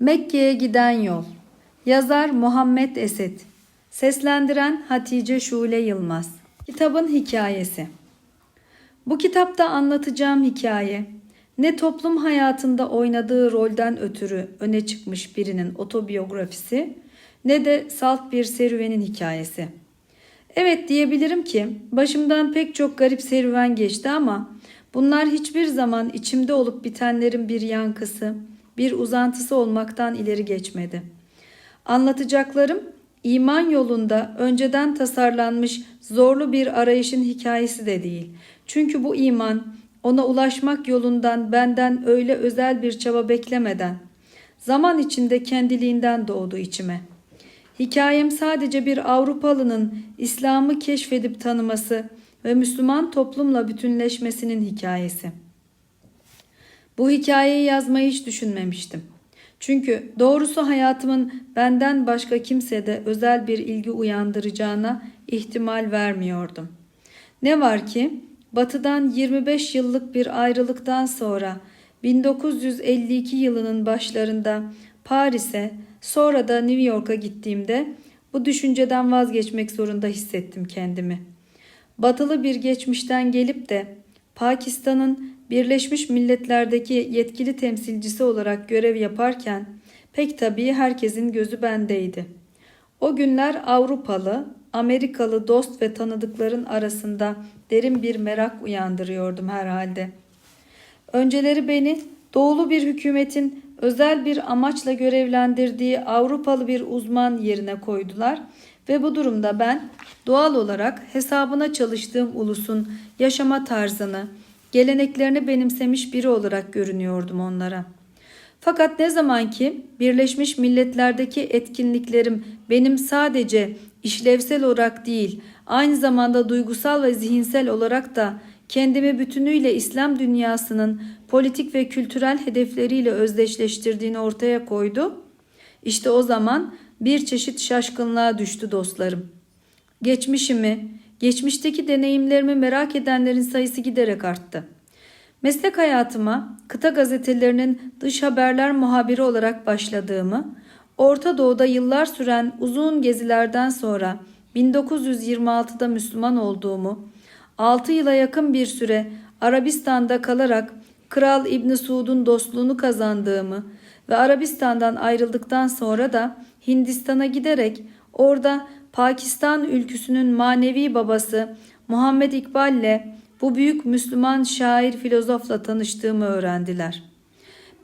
Mekke'ye giden yol. Yazar Muhammed Esed. Seslendiren Hatice Şule Yılmaz. Kitabın hikayesi. Bu kitapta anlatacağım hikaye ne toplum hayatında oynadığı rolden ötürü öne çıkmış birinin otobiyografisi ne de salt bir serüvenin hikayesi. Evet diyebilirim ki başımdan pek çok garip serüven geçti ama bunlar hiçbir zaman içimde olup bitenlerin bir yankısı, bir uzantısı olmaktan ileri geçmedi. Anlatacaklarım iman yolunda önceden tasarlanmış zorlu bir arayışın hikayesi de değil. Çünkü bu iman ona ulaşmak yolundan benden öyle özel bir çaba beklemeden zaman içinde kendiliğinden doğdu içime. Hikayem sadece bir Avrupalının İslam'ı keşfedip tanıması ve Müslüman toplumla bütünleşmesinin hikayesi. Bu hikayeyi yazmayı hiç düşünmemiştim. Çünkü doğrusu hayatımın benden başka kimsede özel bir ilgi uyandıracağına ihtimal vermiyordum. Ne var ki Batı'dan 25 yıllık bir ayrılıktan sonra 1952 yılının başlarında Paris'e sonra da New York'a gittiğimde bu düşünceden vazgeçmek zorunda hissettim kendimi. Batılı bir geçmişten gelip de Pakistan'ın Birleşmiş Milletler'deki yetkili temsilcisi olarak görev yaparken pek tabii herkesin gözü bendeydi. O günler Avrupalı, Amerikalı dost ve tanıdıkların arasında derin bir merak uyandırıyordum herhalde. Önceleri beni doğulu bir hükümetin özel bir amaçla görevlendirdiği Avrupalı bir uzman yerine koydular ve bu durumda ben doğal olarak hesabına çalıştığım ulusun yaşama tarzını, geleneklerini benimsemiş biri olarak görünüyordum onlara. Fakat ne zaman ki Birleşmiş Milletler'deki etkinliklerim benim sadece işlevsel olarak değil, aynı zamanda duygusal ve zihinsel olarak da kendimi bütünüyle İslam dünyasının politik ve kültürel hedefleriyle özdeşleştirdiğini ortaya koydu. İşte o zaman bir çeşit şaşkınlığa düştü dostlarım. Geçmişimi, geçmişteki deneyimlerimi merak edenlerin sayısı giderek arttı. Meslek hayatıma kıta gazetelerinin dış haberler muhabiri olarak başladığımı, Orta Doğu'da yıllar süren uzun gezilerden sonra 1926'da Müslüman olduğumu, 6 yıla yakın bir süre Arabistan'da kalarak Kral İbni Suud'un dostluğunu kazandığımı ve Arabistan'dan ayrıldıktan sonra da Hindistan'a giderek orada Pakistan ülküsünün manevi babası Muhammed İkbal ile bu büyük Müslüman şair filozofla tanıştığımı öğrendiler.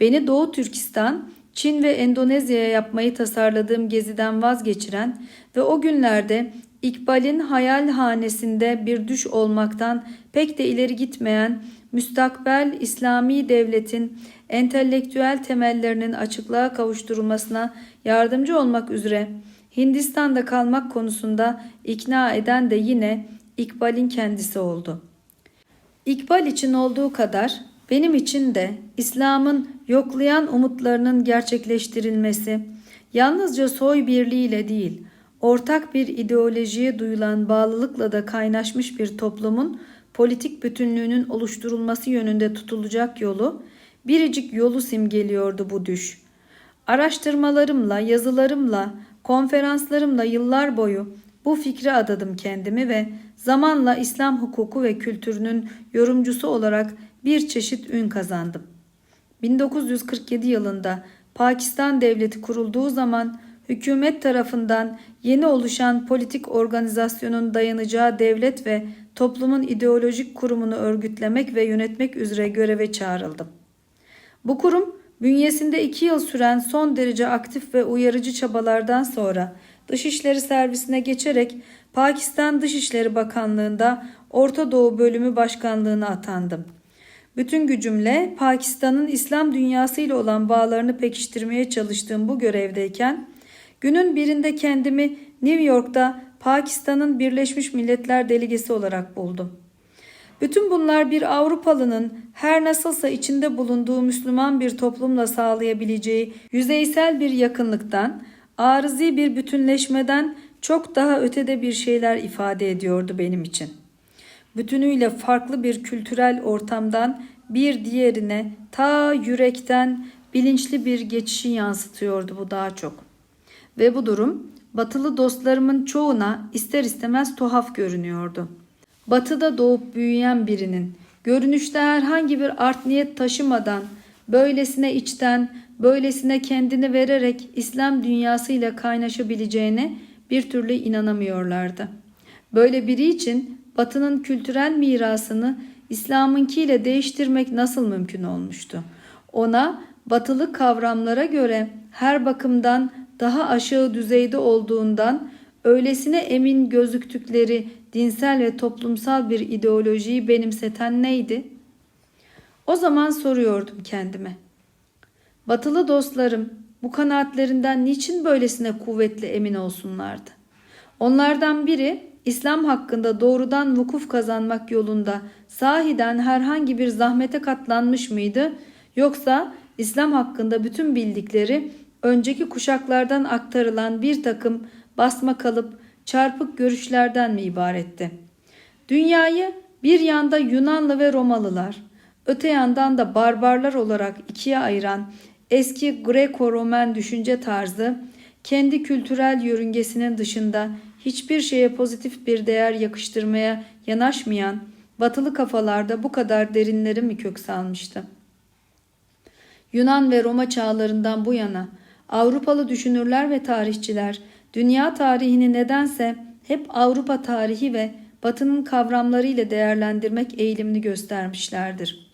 Beni Doğu Türkistan, Çin ve Endonezya'ya yapmayı tasarladığım geziden vazgeçiren ve o günlerde İkbal'in hayal hanesinde bir düş olmaktan pek de ileri gitmeyen müstakbel İslami devletin entelektüel temellerinin açıklığa kavuşturulmasına yardımcı olmak üzere Hindistan'da kalmak konusunda ikna eden de yine İkbal'in kendisi oldu. İkbal için olduğu kadar benim için de İslam'ın yoklayan umutlarının gerçekleştirilmesi yalnızca soy birliğiyle değil, ortak bir ideolojiye duyulan bağlılıkla da kaynaşmış bir toplumun politik bütünlüğünün oluşturulması yönünde tutulacak yolu, biricik yolu simgeliyordu bu düş. Araştırmalarımla, yazılarımla, konferanslarımla yıllar boyu bu fikre adadım kendimi ve zamanla İslam hukuku ve kültürünün yorumcusu olarak bir çeşit ün kazandım. 1947 yılında Pakistan Devleti kurulduğu zaman hükümet tarafından yeni oluşan politik organizasyonun dayanacağı devlet ve toplumun ideolojik kurumunu örgütlemek ve yönetmek üzere göreve çağrıldım. Bu kurum bünyesinde iki yıl süren son derece aktif ve uyarıcı çabalardan sonra Dışişleri Servisine geçerek Pakistan Dışişleri Bakanlığı'nda Orta Doğu Bölümü Başkanlığı'na atandım. Bütün gücümle Pakistan'ın İslam dünyası ile olan bağlarını pekiştirmeye çalıştığım bu görevdeyken günün birinde kendimi New York'ta Pakistan'ın Birleşmiş Milletler delegesi olarak buldum. Bütün bunlar bir Avrupalının her nasılsa içinde bulunduğu Müslüman bir toplumla sağlayabileceği yüzeysel bir yakınlıktan, arızi bir bütünleşmeden çok daha ötede bir şeyler ifade ediyordu benim için. Bütünüyle farklı bir kültürel ortamdan bir diğerine ta yürekten bilinçli bir geçişi yansıtıyordu bu daha çok. Ve bu durum batılı dostlarımın çoğuna ister istemez tuhaf görünüyordu. Batıda doğup büyüyen birinin görünüşte herhangi bir art niyet taşımadan böylesine içten, böylesine kendini vererek İslam dünyasıyla kaynaşabileceğine bir türlü inanamıyorlardı. Böyle biri için Batı'nın kültürel mirasını İslam'ınkiyle değiştirmek nasıl mümkün olmuştu? Ona batılı kavramlara göre her bakımdan daha aşağı düzeyde olduğundan öylesine emin gözüktükleri dinsel ve toplumsal bir ideolojiyi benimseten neydi? O zaman soruyordum kendime. Batılı dostlarım bu kanaatlerinden niçin böylesine kuvvetli emin olsunlardı? Onlardan biri İslam hakkında doğrudan vukuf kazanmak yolunda sahiden herhangi bir zahmete katlanmış mıydı? Yoksa İslam hakkında bütün bildikleri önceki kuşaklardan aktarılan bir takım basma kalıp çarpık görüşlerden mi ibaretti? Dünyayı bir yanda Yunanlı ve Romalılar, öte yandan da barbarlar olarak ikiye ayıran eski Greko-Romen düşünce tarzı kendi kültürel yörüngesinin dışında hiçbir şeye pozitif bir değer yakıştırmaya yanaşmayan batılı kafalarda bu kadar derinleri mi kök salmıştı? Yunan ve Roma çağlarından bu yana Avrupalı düşünürler ve tarihçiler dünya tarihini nedense hep Avrupa tarihi ve Batı'nın kavramlarıyla değerlendirmek eğilimini göstermişlerdir.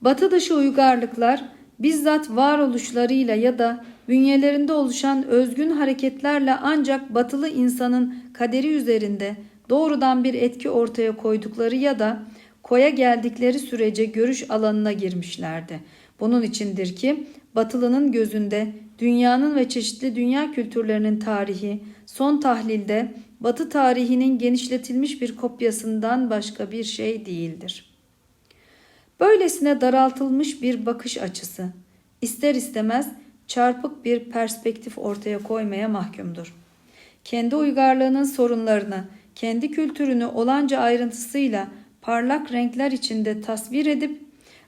Batı dışı uygarlıklar bizzat varoluşlarıyla ya da bünyelerinde oluşan özgün hareketlerle ancak batılı insanın kaderi üzerinde doğrudan bir etki ortaya koydukları ya da koya geldikleri sürece görüş alanına girmişlerdi. Bunun içindir ki Batılının gözünde dünyanın ve çeşitli dünya kültürlerinin tarihi son tahlilde Batı tarihinin genişletilmiş bir kopyasından başka bir şey değildir. Böylesine daraltılmış bir bakış açısı ister istemez çarpık bir perspektif ortaya koymaya mahkumdur. Kendi uygarlığının sorunlarını, kendi kültürünü olanca ayrıntısıyla parlak renkler içinde tasvir edip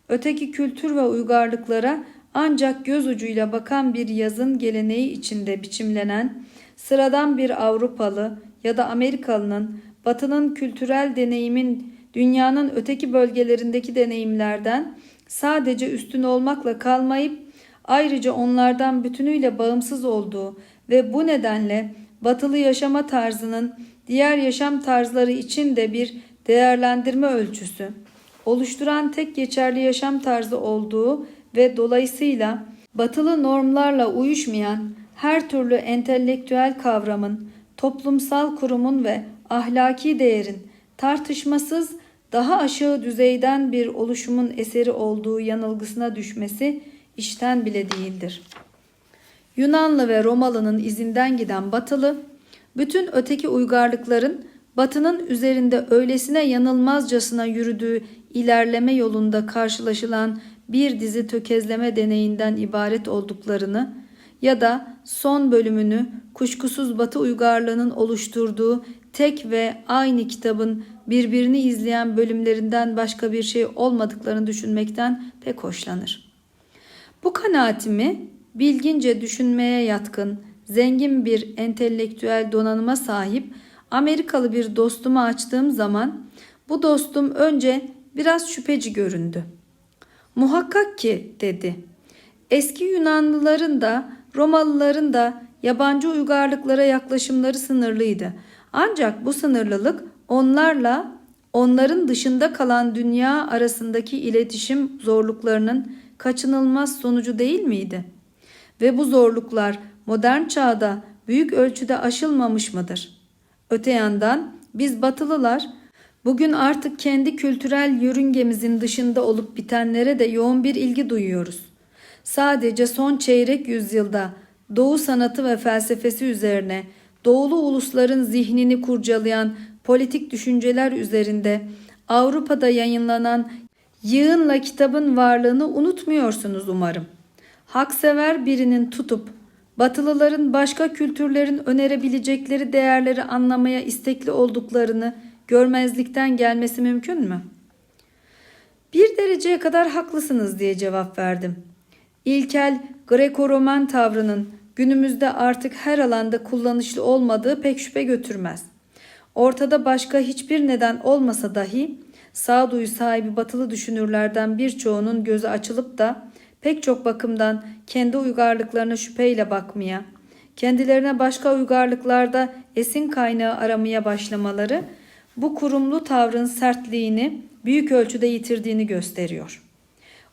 öteki kültür ve uygarlıklara ancak göz ucuyla bakan bir yazın geleneği içinde biçimlenen sıradan bir Avrupalı ya da Amerikalının batının kültürel deneyimin dünyanın öteki bölgelerindeki deneyimlerden sadece üstün olmakla kalmayıp ayrıca onlardan bütünüyle bağımsız olduğu ve bu nedenle batılı yaşama tarzının diğer yaşam tarzları için de bir değerlendirme ölçüsü oluşturan tek geçerli yaşam tarzı olduğu ve dolayısıyla batılı normlarla uyuşmayan her türlü entelektüel kavramın, toplumsal kurumun ve ahlaki değerin tartışmasız daha aşağı düzeyden bir oluşumun eseri olduğu yanılgısına düşmesi işten bile değildir. Yunanlı ve Romalı'nın izinden giden Batılı, bütün öteki uygarlıkların Batı'nın üzerinde öylesine yanılmazcasına yürüdüğü ilerleme yolunda karşılaşılan bir dizi tökezleme deneyinden ibaret olduklarını ya da son bölümünü kuşkusuz Batı uygarlığının oluşturduğu tek ve aynı kitabın birbirini izleyen bölümlerinden başka bir şey olmadıklarını düşünmekten pek hoşlanır. Bu kanaatimi bilgince düşünmeye yatkın, zengin bir entelektüel donanıma sahip Amerikalı bir dostuma açtığım zaman bu dostum önce biraz şüpheci göründü. Muhakkak ki dedi. Eski Yunanlıların da Romalıların da yabancı uygarlıklara yaklaşımları sınırlıydı. Ancak bu sınırlılık onlarla onların dışında kalan dünya arasındaki iletişim zorluklarının kaçınılmaz sonucu değil miydi? Ve bu zorluklar modern çağda büyük ölçüde aşılmamış mıdır? Öte yandan biz batılılar bugün artık kendi kültürel yörüngemizin dışında olup bitenlere de yoğun bir ilgi duyuyoruz. Sadece son çeyrek yüzyılda Doğu sanatı ve felsefesi üzerine doğulu ulusların zihnini kurcalayan politik düşünceler üzerinde Avrupa'da yayınlanan yığınla kitabın varlığını unutmuyorsunuz umarım. Haksever birinin tutup Batılıların başka kültürlerin önerebilecekleri değerleri anlamaya istekli olduklarını görmezlikten gelmesi mümkün mü? Bir dereceye kadar haklısınız diye cevap verdim. ilkel Greko-Roman tavrının günümüzde artık her alanda kullanışlı olmadığı pek şüphe götürmez. Ortada başka hiçbir neden olmasa dahi sağduyu sahibi batılı düşünürlerden birçoğunun gözü açılıp da pek çok bakımdan kendi uygarlıklarına şüpheyle bakmaya, kendilerine başka uygarlıklarda esin kaynağı aramaya başlamaları bu kurumlu tavrın sertliğini büyük ölçüde yitirdiğini gösteriyor.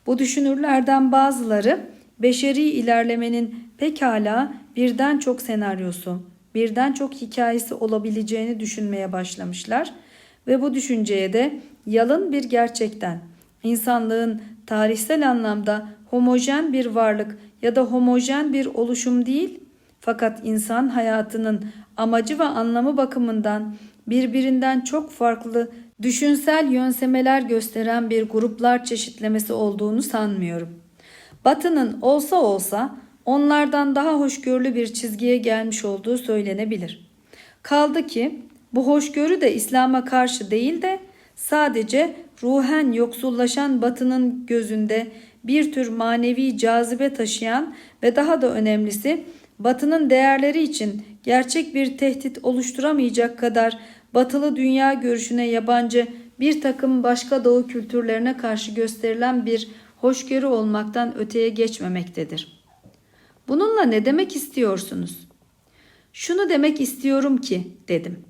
Bu düşünürlerden bazıları beşeri ilerlemenin pekala birden çok senaryosu, birden çok hikayesi olabileceğini düşünmeye başlamışlar ve bu düşünceye de yalın bir gerçekten insanlığın tarihsel anlamda homojen bir varlık ya da homojen bir oluşum değil fakat insan hayatının amacı ve anlamı bakımından birbirinden çok farklı düşünsel yönsemeler gösteren bir gruplar çeşitlemesi olduğunu sanmıyorum. Batı'nın olsa olsa onlardan daha hoşgörülü bir çizgiye gelmiş olduğu söylenebilir. Kaldı ki bu hoşgörü de İslam'a karşı değil de sadece ruhen yoksullaşan Batı'nın gözünde bir tür manevi cazibe taşıyan ve daha da önemlisi Batı'nın değerleri için gerçek bir tehdit oluşturamayacak kadar batılı dünya görüşüne yabancı bir takım başka doğu kültürlerine karşı gösterilen bir hoşgörü olmaktan öteye geçmemektedir. Bununla ne demek istiyorsunuz? Şunu demek istiyorum ki dedim.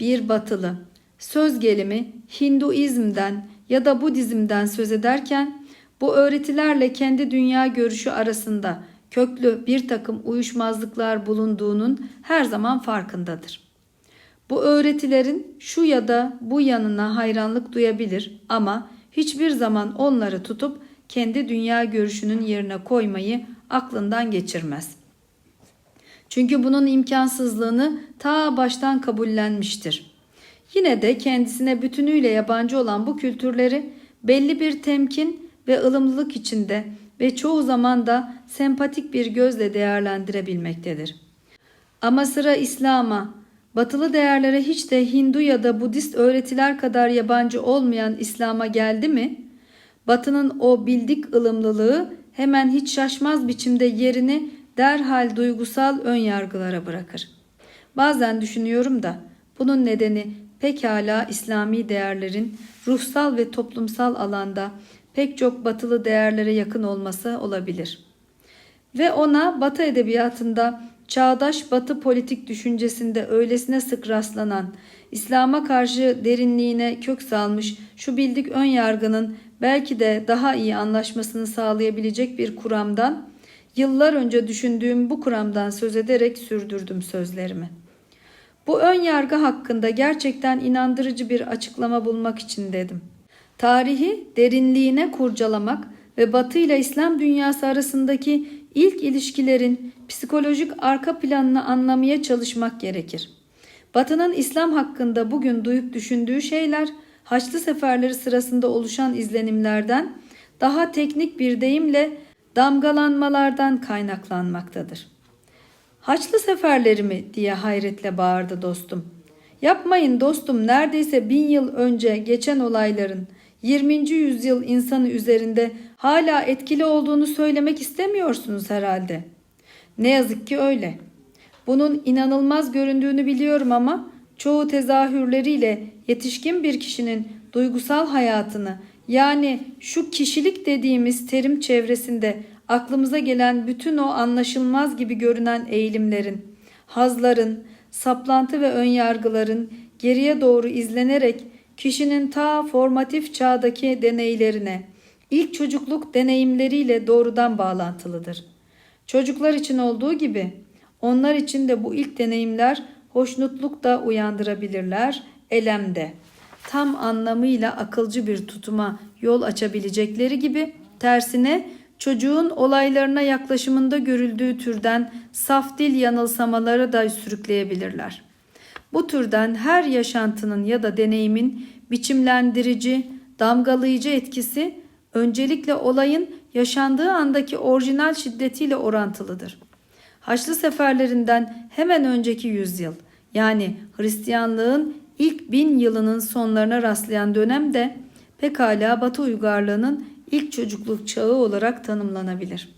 Bir batılı söz gelimi Hinduizm'den ya da Budizm'den söz ederken bu öğretilerle kendi dünya görüşü arasında köklü bir takım uyuşmazlıklar bulunduğunun her zaman farkındadır. Bu öğretilerin şu ya da bu yanına hayranlık duyabilir ama hiçbir zaman onları tutup kendi dünya görüşünün yerine koymayı aklından geçirmez. Çünkü bunun imkansızlığını ta baştan kabullenmiştir. Yine de kendisine bütünüyle yabancı olan bu kültürleri belli bir temkin ve ılımlılık içinde ve çoğu zaman da sempatik bir gözle değerlendirebilmektedir. Ama sıra İslam'a, batılı değerlere hiç de Hindu ya da Budist öğretiler kadar yabancı olmayan İslam'a geldi mi? Batının o bildik ılımlılığı hemen hiç şaşmaz biçimde yerini derhal duygusal ön yargılara bırakır. Bazen düşünüyorum da bunun nedeni pekala İslami değerlerin ruhsal ve toplumsal alanda pek çok batılı değerlere yakın olması olabilir. Ve ona batı edebiyatında çağdaş batı politik düşüncesinde öylesine sık rastlanan, İslam'a karşı derinliğine kök salmış şu bildik ön yargının belki de daha iyi anlaşmasını sağlayabilecek bir kuramdan, yıllar önce düşündüğüm bu kuramdan söz ederek sürdürdüm sözlerimi. Bu ön yargı hakkında gerçekten inandırıcı bir açıklama bulmak için dedim. Tarihi derinliğine kurcalamak ve Batı ile İslam dünyası arasındaki ilk ilişkilerin psikolojik arka planını anlamaya çalışmak gerekir. Batı'nın İslam hakkında bugün duyup düşündüğü şeyler Haçlı seferleri sırasında oluşan izlenimlerden daha teknik bir deyimle damgalanmalardan kaynaklanmaktadır. Haçlı seferleri mi diye hayretle bağırdı dostum. Yapmayın dostum neredeyse bin yıl önce geçen olayların 20. yüzyıl insanı üzerinde hala etkili olduğunu söylemek istemiyorsunuz herhalde. Ne yazık ki öyle. Bunun inanılmaz göründüğünü biliyorum ama çoğu tezahürleriyle yetişkin bir kişinin duygusal hayatını yani şu kişilik dediğimiz terim çevresinde aklımıza gelen bütün o anlaşılmaz gibi görünen eğilimlerin, hazların, saplantı ve önyargıların geriye doğru izlenerek kişinin ta formatif çağdaki deneylerine, ilk çocukluk deneyimleriyle doğrudan bağlantılıdır. Çocuklar için olduğu gibi onlar için de bu ilk deneyimler hoşnutluk da uyandırabilirler, elem de. Tam anlamıyla akılcı bir tutuma yol açabilecekleri gibi tersine çocuğun olaylarına yaklaşımında görüldüğü türden saf dil yanılsamaları da sürükleyebilirler. Bu türden her yaşantının ya da deneyimin biçimlendirici, damgalayıcı etkisi öncelikle olayın yaşandığı andaki orijinal şiddetiyle orantılıdır. Haçlı seferlerinden hemen önceki yüzyıl yani Hristiyanlığın ilk bin yılının sonlarına rastlayan dönemde pekala Batı uygarlığının ilk çocukluk çağı olarak tanımlanabilir.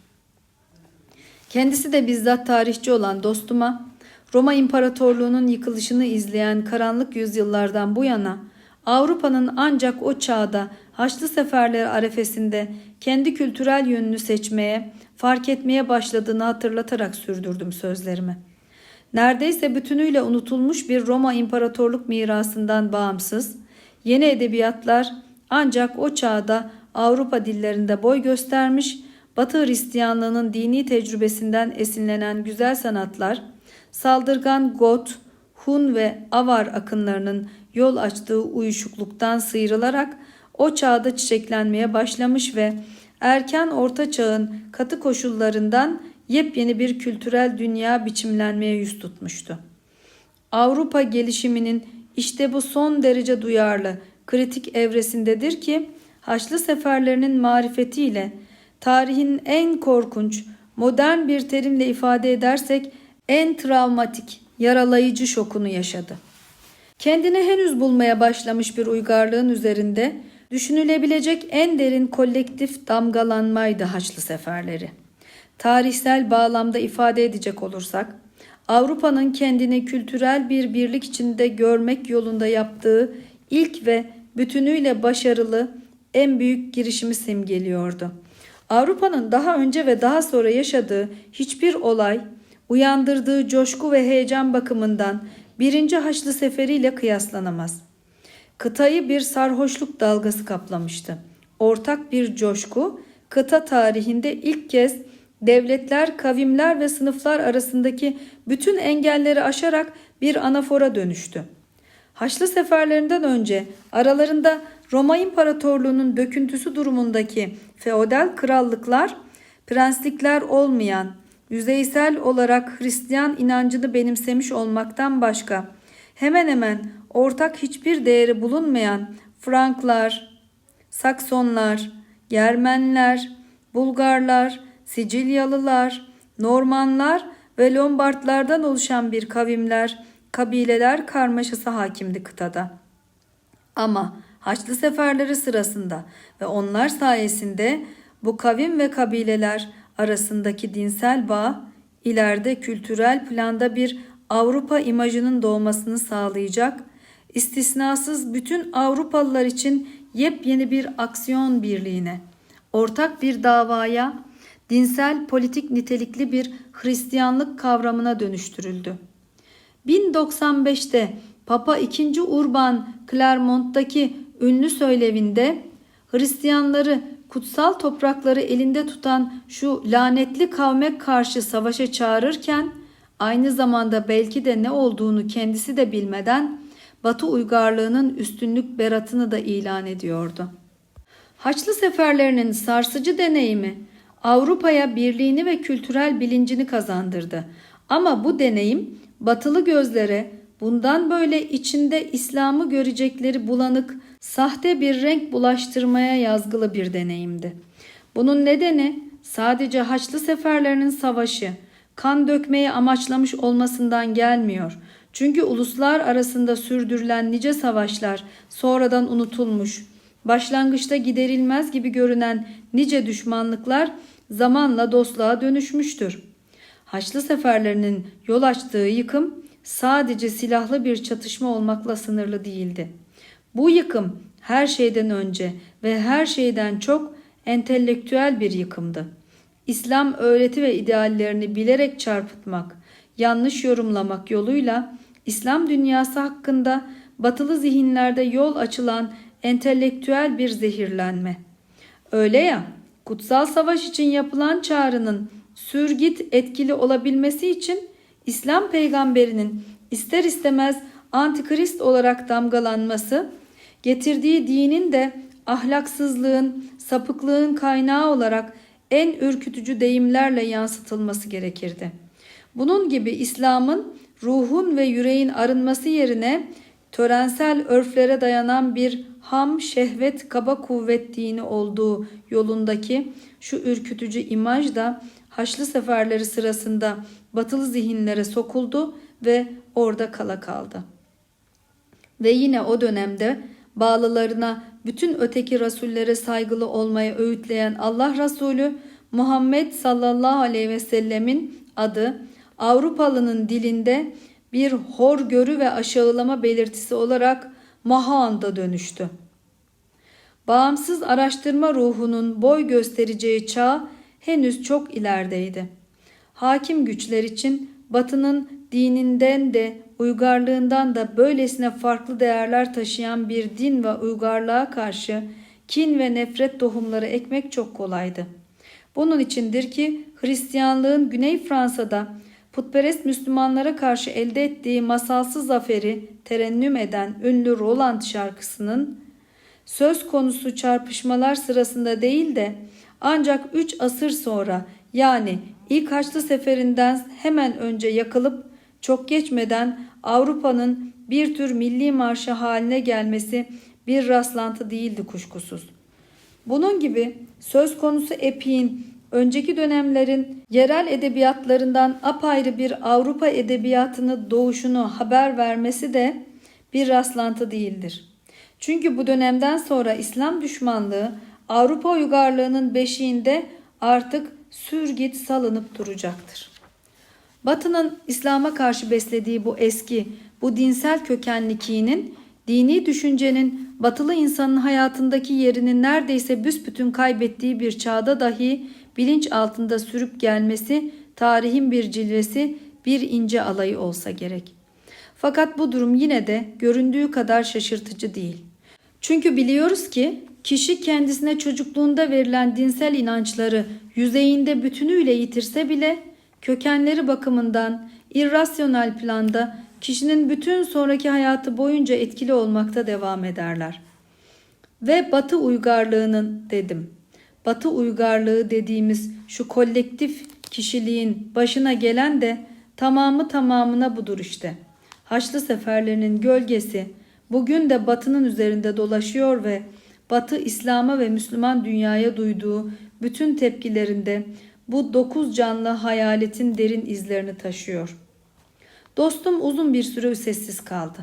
Kendisi de bizzat tarihçi olan dostuma Roma İmparatorluğu'nun yıkılışını izleyen karanlık yüzyıllardan bu yana Avrupa'nın ancak o çağda Haçlı seferler arefesinde kendi kültürel yönünü seçmeye, fark etmeye başladığını hatırlatarak sürdürdüm sözlerimi. Neredeyse bütünüyle unutulmuş bir Roma İmparatorluk mirasından bağımsız, yeni edebiyatlar ancak o çağda Avrupa dillerinde boy göstermiş, Batı Hristiyanlığının dini tecrübesinden esinlenen güzel sanatlar, saldırgan Got, Hun ve Avar akınlarının yol açtığı uyuşukluktan sıyrılarak o çağda çiçeklenmeye başlamış ve erken orta çağın katı koşullarından yepyeni bir kültürel dünya biçimlenmeye yüz tutmuştu. Avrupa gelişiminin işte bu son derece duyarlı, kritik evresindedir ki Haçlı seferlerinin marifetiyle tarihin en korkunç, modern bir terimle ifade edersek en travmatik, yaralayıcı şokunu yaşadı. Kendini henüz bulmaya başlamış bir uygarlığın üzerinde düşünülebilecek en derin kolektif damgalanmaydı Haçlı seferleri. Tarihsel bağlamda ifade edecek olursak, Avrupa'nın kendini kültürel bir birlik içinde görmek yolunda yaptığı ilk ve bütünüyle başarılı en büyük girişimi simgeliyordu. Avrupa'nın daha önce ve daha sonra yaşadığı hiçbir olay uyandırdığı coşku ve heyecan bakımından birinci Haçlı Seferiyle kıyaslanamaz. Kıtayı bir sarhoşluk dalgası kaplamıştı. Ortak bir coşku, kıta tarihinde ilk kez devletler, kavimler ve sınıflar arasındaki bütün engelleri aşarak bir anafora dönüştü. Haçlı seferlerinden önce aralarında Roma İmparatorluğu'nun döküntüsü durumundaki feodal krallıklar, prenslikler olmayan, yüzeysel olarak Hristiyan inancını benimsemiş olmaktan başka hemen hemen ortak hiçbir değeri bulunmayan Franklar, Saksonlar, Germenler, Bulgarlar, Sicilyalılar, Normanlar ve Lombardlardan oluşan bir kavimler, kabileler karmaşası hakimdi kıtada. Ama Haçlı seferleri sırasında ve onlar sayesinde bu kavim ve kabileler arasındaki dinsel bağ ileride kültürel planda bir Avrupa imajının doğmasını sağlayacak, istisnasız bütün Avrupalılar için yepyeni bir aksiyon birliğine, ortak bir davaya, dinsel politik nitelikli bir Hristiyanlık kavramına dönüştürüldü. 1095'te Papa II. Urban Clermont'taki ünlü söylevinde Hristiyanları kutsal toprakları elinde tutan şu lanetli kavme karşı savaşa çağırırken aynı zamanda belki de ne olduğunu kendisi de bilmeden Batı uygarlığının üstünlük beratını da ilan ediyordu. Haçlı seferlerinin sarsıcı deneyimi Avrupa'ya birliğini ve kültürel bilincini kazandırdı. Ama bu deneyim batılı gözlere bundan böyle içinde İslam'ı görecekleri bulanık, sahte bir renk bulaştırmaya yazgılı bir deneyimdi. Bunun nedeni sadece Haçlı seferlerinin savaşı, kan dökmeyi amaçlamış olmasından gelmiyor. Çünkü uluslar arasında sürdürülen nice savaşlar sonradan unutulmuş, başlangıçta giderilmez gibi görünen nice düşmanlıklar zamanla dostluğa dönüşmüştür. Haçlı seferlerinin yol açtığı yıkım sadece silahlı bir çatışma olmakla sınırlı değildi. Bu yıkım her şeyden önce ve her şeyden çok entelektüel bir yıkımdı. İslam öğreti ve ideallerini bilerek çarpıtmak, yanlış yorumlamak yoluyla İslam dünyası hakkında batılı zihinlerde yol açılan entelektüel bir zehirlenme. Öyle ya, kutsal savaş için yapılan çağrının sürgit etkili olabilmesi için İslam peygamberinin ister istemez antikrist olarak damgalanması, getirdiği dinin de ahlaksızlığın, sapıklığın kaynağı olarak en ürkütücü deyimlerle yansıtılması gerekirdi. Bunun gibi İslam'ın ruhun ve yüreğin arınması yerine törensel örflere dayanan bir ham şehvet kaba kuvvet dini olduğu yolundaki şu ürkütücü imaj da Haçlı seferleri sırasında batılı zihinlere sokuldu ve orada kala kaldı. Ve yine o dönemde bağlılarına bütün öteki rasullere saygılı olmaya öğütleyen Allah Resulü Muhammed sallallahu aleyhi ve sellemin adı Avrupalının dilinde bir horgörü ve aşağılama belirtisi olarak Mahaan'da dönüştü. Bağımsız araştırma ruhunun boy göstereceği çağ henüz çok ilerideydi. Hakim güçler için Batı'nın dininden de uygarlığından da böylesine farklı değerler taşıyan bir din ve uygarlığa karşı kin ve nefret tohumları ekmek çok kolaydı. Bunun içindir ki Hristiyanlığın Güney Fransa'da putperest Müslümanlara karşı elde ettiği masalsı zaferi terennüm eden ünlü Roland şarkısının söz konusu çarpışmalar sırasında değil de ancak 3 asır sonra yani ilk Haçlı Seferinden hemen önce yakılıp çok geçmeden Avrupa'nın bir tür milli marşı haline gelmesi bir rastlantı değildi kuşkusuz. Bunun gibi söz konusu epiğin önceki dönemlerin yerel edebiyatlarından apayrı bir Avrupa edebiyatını doğuşunu haber vermesi de bir rastlantı değildir. Çünkü bu dönemden sonra İslam düşmanlığı Avrupa uygarlığının beşiğinde artık sürgit salınıp duracaktır. Batı'nın İslam'a karşı beslediği bu eski, bu dinsel kökenli kinin, dini düşüncenin batılı insanın hayatındaki yerini neredeyse büsbütün kaybettiği bir çağda dahi bilinç altında sürüp gelmesi tarihin bir cilvesi, bir ince alayı olsa gerek. Fakat bu durum yine de göründüğü kadar şaşırtıcı değil. Çünkü biliyoruz ki kişi kendisine çocukluğunda verilen dinsel inançları yüzeyinde bütünüyle yitirse bile kökenleri bakımından irrasyonel planda kişinin bütün sonraki hayatı boyunca etkili olmakta devam ederler. Ve Batı uygarlığının dedim. Batı uygarlığı dediğimiz şu kolektif kişiliğin başına gelen de tamamı tamamına budur işte. Haçlı seferlerinin gölgesi bugün de Batı'nın üzerinde dolaşıyor ve Batı İslam'a ve Müslüman dünyaya duyduğu bütün tepkilerinde bu dokuz canlı hayaletin derin izlerini taşıyor. Dostum uzun bir süre sessiz kaldı.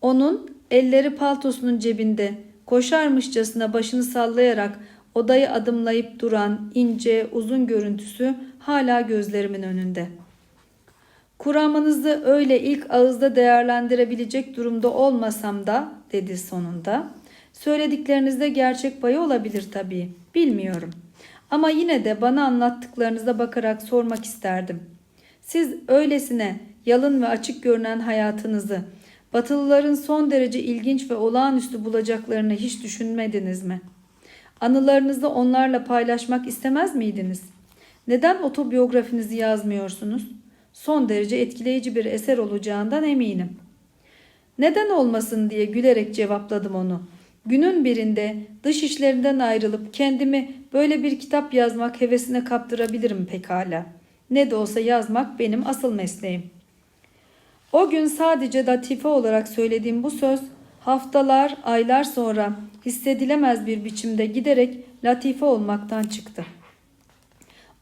Onun elleri paltosunun cebinde koşarmışçasına başını sallayarak odayı adımlayıp duran ince uzun görüntüsü hala gözlerimin önünde. Kuramınızı öyle ilk ağızda değerlendirebilecek durumda olmasam da dedi sonunda. Söylediklerinizde gerçek payı olabilir tabii. Bilmiyorum. Ama yine de bana anlattıklarınıza bakarak sormak isterdim. Siz öylesine yalın ve açık görünen hayatınızı Batılıların son derece ilginç ve olağanüstü bulacaklarını hiç düşünmediniz mi? Anılarınızı onlarla paylaşmak istemez miydiniz? Neden otobiyografinizi yazmıyorsunuz? Son derece etkileyici bir eser olacağından eminim. Neden olmasın diye gülerek cevapladım onu. Günün birinde dış işlerinden ayrılıp kendimi böyle bir kitap yazmak hevesine kaptırabilirim pekala. Ne de olsa yazmak benim asıl mesleğim. O gün sadece latife olarak söylediğim bu söz haftalar, aylar sonra hissedilemez bir biçimde giderek latife olmaktan çıktı.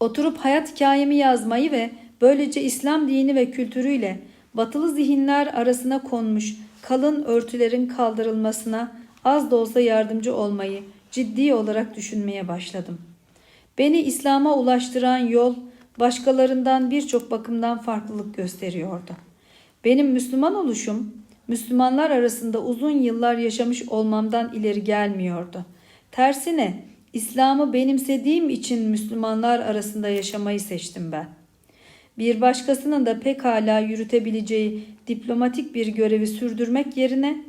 Oturup hayat hikayemi yazmayı ve böylece İslam dini ve kültürüyle batılı zihinler arasına konmuş kalın örtülerin kaldırılmasına az da olsa yardımcı olmayı ciddi olarak düşünmeye başladım. Beni İslam'a ulaştıran yol başkalarından birçok bakımdan farklılık gösteriyordu. Benim Müslüman oluşum, Müslümanlar arasında uzun yıllar yaşamış olmamdan ileri gelmiyordu. Tersine İslam'ı benimsediğim için Müslümanlar arasında yaşamayı seçtim ben. Bir başkasının da pekala yürütebileceği diplomatik bir görevi sürdürmek yerine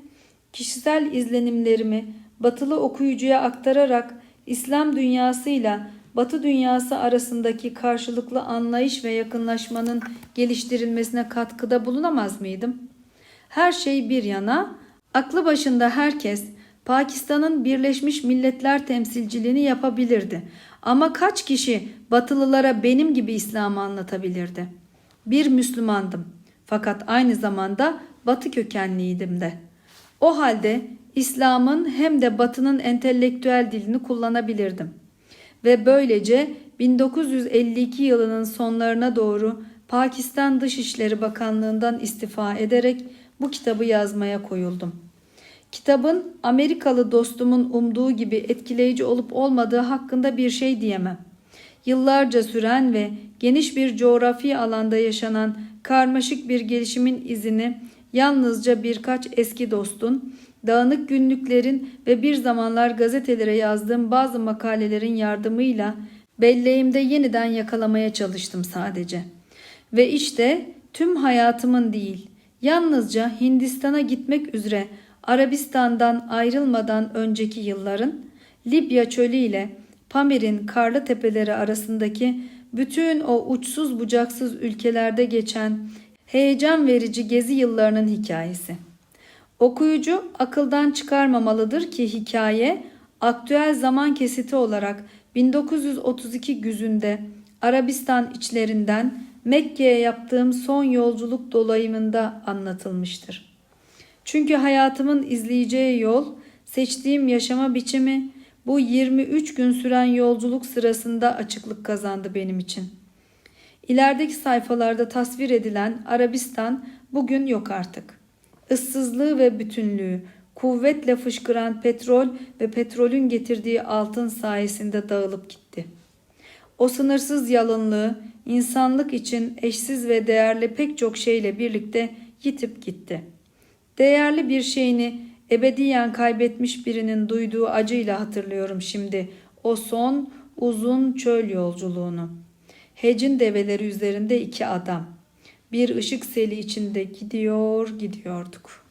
kişisel izlenimlerimi batılı okuyucuya aktararak İslam dünyasıyla Batı dünyası arasındaki karşılıklı anlayış ve yakınlaşmanın geliştirilmesine katkıda bulunamaz mıydım? Her şey bir yana, aklı başında herkes Pakistan'ın Birleşmiş Milletler temsilciliğini yapabilirdi. Ama kaç kişi Batılılara benim gibi İslam'ı anlatabilirdi? Bir Müslümandım. Fakat aynı zamanda Batı kökenliydim de. O halde İslam'ın hem de Batı'nın entelektüel dilini kullanabilirdim. Ve böylece 1952 yılının sonlarına doğru Pakistan Dışişleri Bakanlığı'ndan istifa ederek bu kitabı yazmaya koyuldum. Kitabın Amerikalı dostumun umduğu gibi etkileyici olup olmadığı hakkında bir şey diyemem. Yıllarca süren ve geniş bir coğrafi alanda yaşanan karmaşık bir gelişimin izini yalnızca birkaç eski dostun, dağınık günlüklerin ve bir zamanlar gazetelere yazdığım bazı makalelerin yardımıyla belleğimde yeniden yakalamaya çalıştım sadece. Ve işte tüm hayatımın değil, yalnızca Hindistan'a gitmek üzere Arabistan'dan ayrılmadan önceki yılların Libya çölü ile Pamir'in karlı tepeleri arasındaki bütün o uçsuz bucaksız ülkelerde geçen heyecan verici gezi yıllarının hikayesi. Okuyucu akıldan çıkarmamalıdır ki hikaye aktüel zaman kesiti olarak 1932 güzünde Arabistan içlerinden Mekke'ye yaptığım son yolculuk dolayımında anlatılmıştır. Çünkü hayatımın izleyeceği yol, seçtiğim yaşama biçimi bu 23 gün süren yolculuk sırasında açıklık kazandı benim için. İlerideki sayfalarda tasvir edilen Arabistan bugün yok artık. Issızlığı ve bütünlüğü, kuvvetle fışkıran petrol ve petrolün getirdiği altın sayesinde dağılıp gitti. O sınırsız yalınlığı insanlık için eşsiz ve değerli pek çok şeyle birlikte yitip gitti. Değerli bir şeyini ebediyen kaybetmiş birinin duyduğu acıyla hatırlıyorum şimdi o son uzun çöl yolculuğunu. Hecin develeri üzerinde iki adam. Bir ışık seli içinde gidiyor gidiyorduk.''